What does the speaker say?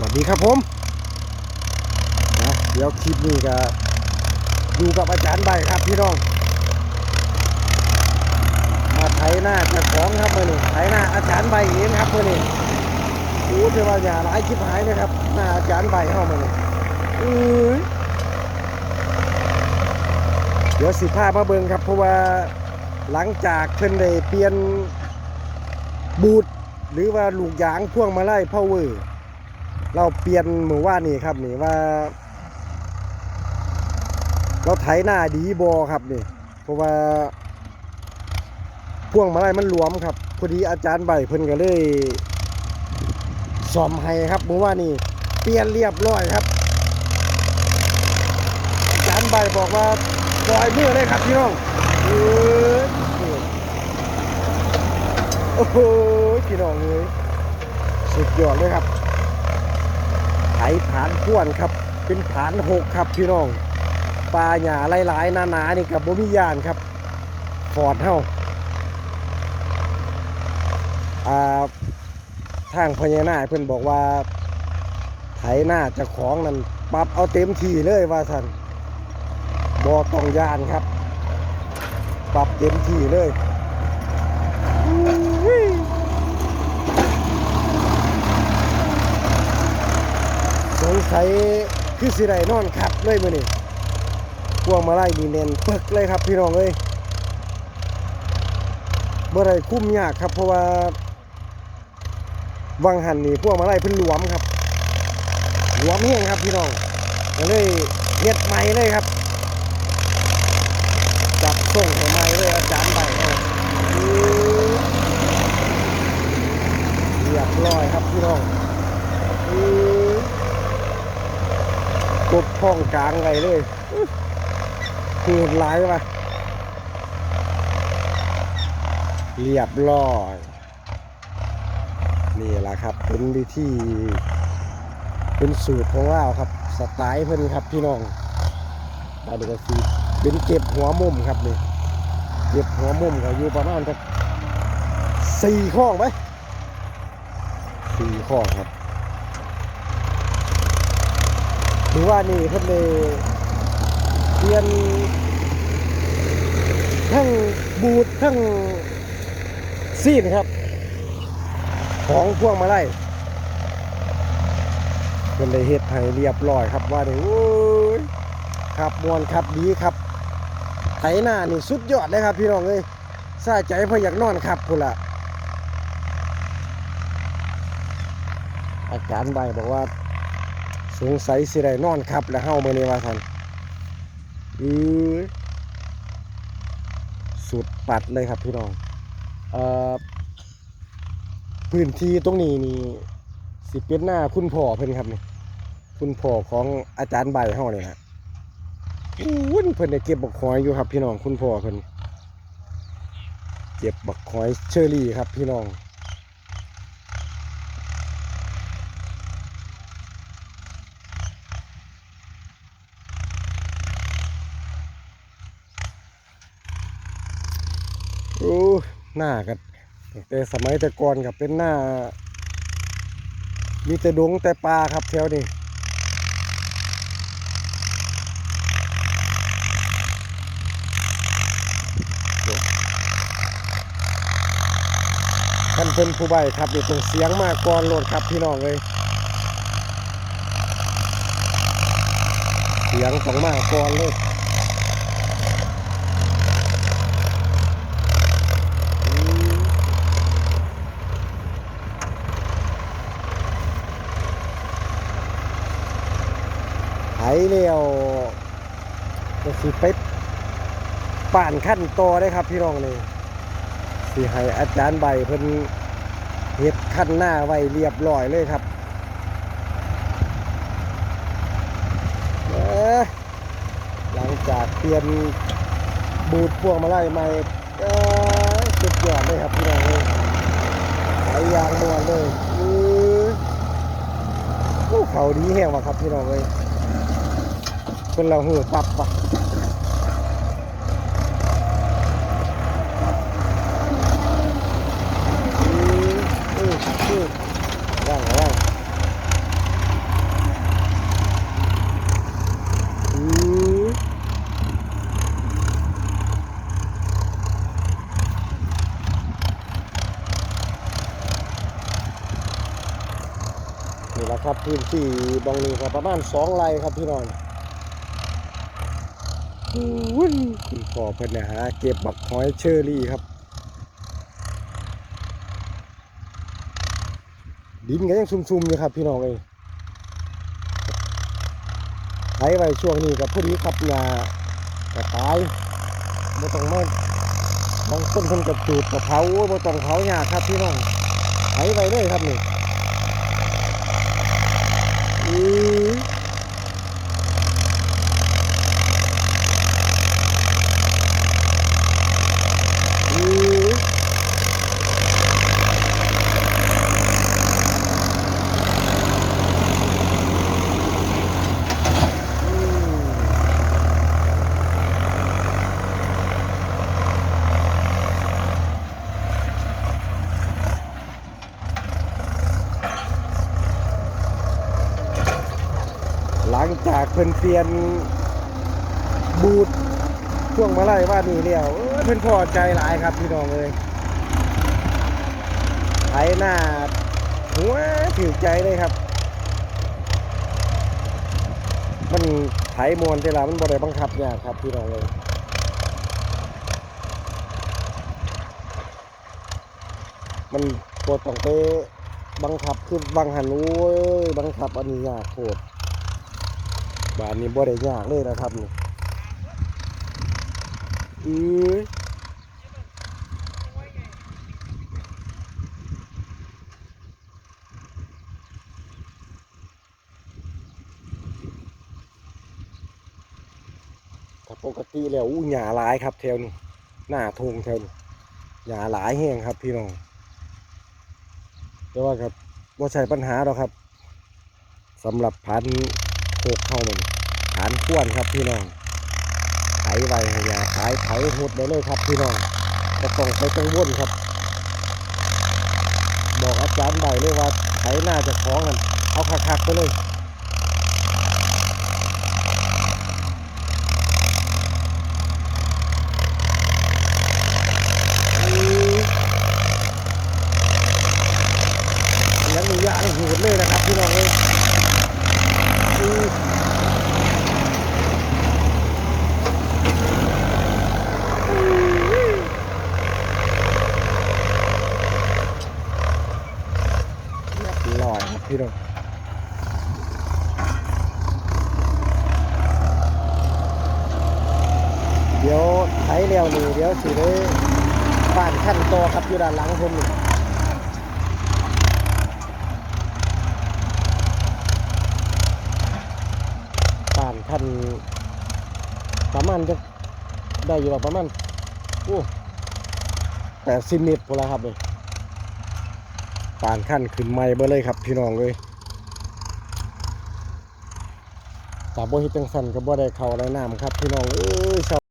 สวัสดีครับผมนะเดี๋ยวคลิปนี้ก็อยู่กับอาจารย์ใบครับพี่น้อง มาไถหน้าจ้าของครับมื่อนี้ไถหน้าอาจารย์ใบเองครับมื่อนี้อู้เทว่าอย่าหลายคลิปหายนะครับหน้าอาจารย์ใบเข้ามานี่อื้อเดี๋ยวสิพามาเบิ่งครับ เพราะว่าหลังจากเพิ่นได้เปลี่ยนบูทหรือว่าลูกยางพ่วงมาไล่พาวเวอร์ เราเปลี่ยนหมู่ว่านี่ครับนี่ว่า เราไถหน้าดีบอครับนี่ เพราะว่าพ่วงมาไล่มันหลวมครับพอดีอาจารย์ใบเพิ่นก็เลยสอมให้ครับมู่ว่านี่เปลี่ยนเรียบร้อยครับ อาจารย์ใบบอกว่าปล่อยมือเลยครับพี่น้องโอ้โหพี่น้องเอ้ยสุดยอดเลยครับ ไถผานพ่วนครับ เป็นผานหกครับพี่น้องปลาหยาหลายๆหนาๆนี่กับบ่มียานครับฟอดเฮาอ่าทางพญานาคเพิ่อนบอกว่าไถหน้าจะของนั่นปรับเอาเต็มที่เลยว่าท่านบ่ต้องยานครับ ปรับเต็มที่เลยอุ้ย ส งสัยคือสิได้นอนขับเลยมือนี้พวงมาไล่ดีเน้นปึกเลยครับพี่น้องเอ้ยบ่ได้คุ้มยากครับ เพราะว่าวังหันนี่พวงมาไล่เพิ่นหลวมครับ หลวมแห้งครับพี่น้องก็เลยเฮ็ดใหม่เลยครับจับส่งให้ใหม่เลยอาจารย์ใบเอาอื้อเรียบร้อยครับพี่น้องอื้อก บท้องกลางไงเลยอื้อคือหลายมาเรียบร้อย นี่แหละครับ เป็นวิธีเป็นสูตรของเราครับ สไตล์เพิ่อนครับพี่น้องตาดูกระสีเป็นเก็บหัวมุมครับนี่เก็บหัวมุมก็อยู่ประมาณสักสี่ข้องไหมสี่ข้องครับือว่านี่เพิ่นเลยเปลี่ยนทั้งบูททั้งซีนครับ ของพวงมาไล่เพิ่นเลยเฮ็ดให้เรียบร้อยครับว่านี่โอ้ยครับมวนครับดีครับไถหน้านี่สุดยอดเลยครับ พี่น้องเอ้ยซาใจพออยากนอนครับพุ่นละอาจารย์ใบบอกว่า สงสัยสิได้นอนครับ แล้วเฮามื้อนี้ว่าท่านอือสุดปัดเลยครับพี่น้องเอ่อพื้นที่ตรงนี้นี่สิเป็นหน้าคุณพ่อเพิ่นครับนี่คุณพ่อของอาจารย์ใบเฮานี่ยฮะอุ้นเพิ่นได้เก็บบักหอยอยู่ครับ พี่น้องคุณพ่อเพิ่นเก็บบักหอยเชอรี่ครับ พี่น้อง โอ้ หน้ากันแต่สมัยแต่ก่อนกับเป็นหน้า มีแต่ดงแต่ปลาครับแถวนี้ท่านเป็นผู้ใบครับนี่ต้องเสียงมากก่อนโหลดครับพี่น้องเลย เสียงต้องมากก่อนเลย ไถเร็วก็สิไปป่านขั้นต่อได้ครับพี่น้องนี่สิให้อาจารย์ใบเพิ่นเฮ็ดขั้นหน้าไว้เรียบร้อยเลยครับหลังจากเปลี่ยนบูดพวงมาไล่ใหม่สุดยอดเลยครับพี่น้องเลยไหลยางมวนเลยอื้เขาดีแห้งว่ะครับพี่น้องเลย คนเราหูปับปะว่างว่างนี่แหละครับพื้นที่บางนี้ครับประมาณสองไร่ครับพี่น้อง คุณพ่อเพิ่นเนี่ยหาเก็บบักหอยเชอรี่ครับ ดินก็ยังซุ่มๆอยู่ครับพี่น้องเอ้ยไถไว้ช่วงนี้กับพอดีครับนาก็ตายบ่ต้องมาบางคนเพิ่นก็จูดกับเผาบ่ต้องเผาหยาครับพี่น้องไถไว้เลยครับนี่อืออือ หลั งจากเพิ่นเปลี่ยนบูดช่วงมาไล่ว่านี่เดียวเอ้ยเพิ่นพอใจหลายครับพี่น้องเลยไถหน้าหัวถือใจเลยครับ มันไถมวนเวลามันบ่ได้บังคับยากครับพี่น้องเลยมันปวดต้องไปบังคับคือบังหันโอ้ยบังคับอันนี้ยากโคตร บานนี้บ่ได้ยากเลยนะครับนี่อือปกติแล้วอู้หญ้าหลายครับแถวนี้หน้าทงแถวนี้หญ้าหลายแห้งครับพี่น้องแต่ว่าครับว่าใช่ปัญหาหรอกครับสำหรับพันธุ์ โคกเข้ามันฐานข้วนครับพี่น้องไถไวอย่าขายไถหดได้เลยครับพี่น้องก็ต้องไปกังวลครับ บอกอาจารย์ใบเลยว่าไถน่าจะคล้องกันเอาคักๆไปเลยอือ ยังมียาให้หูดเลยนะครับพี่น้องเอ้ยอือเรียบร้อยครับพี่น้องเดี๋ยวไถเร็วนี่เดี๋ยวสิได้บ้านขั้นโตอครับอยู่ด้านหลังผมนี่ป่านท่านประมาณจะได้อยู่ว่าประมาณโอ้แปดสิบเมตรพอแล้วครับเลยปานขั้นขึ้นไม่เบอเลยครับ พี่น้องเลยตาบ่เฮ็ดจังสันก็บ่ได้เข้าได้น้ำครับ พี่น้องเอ้ยชาว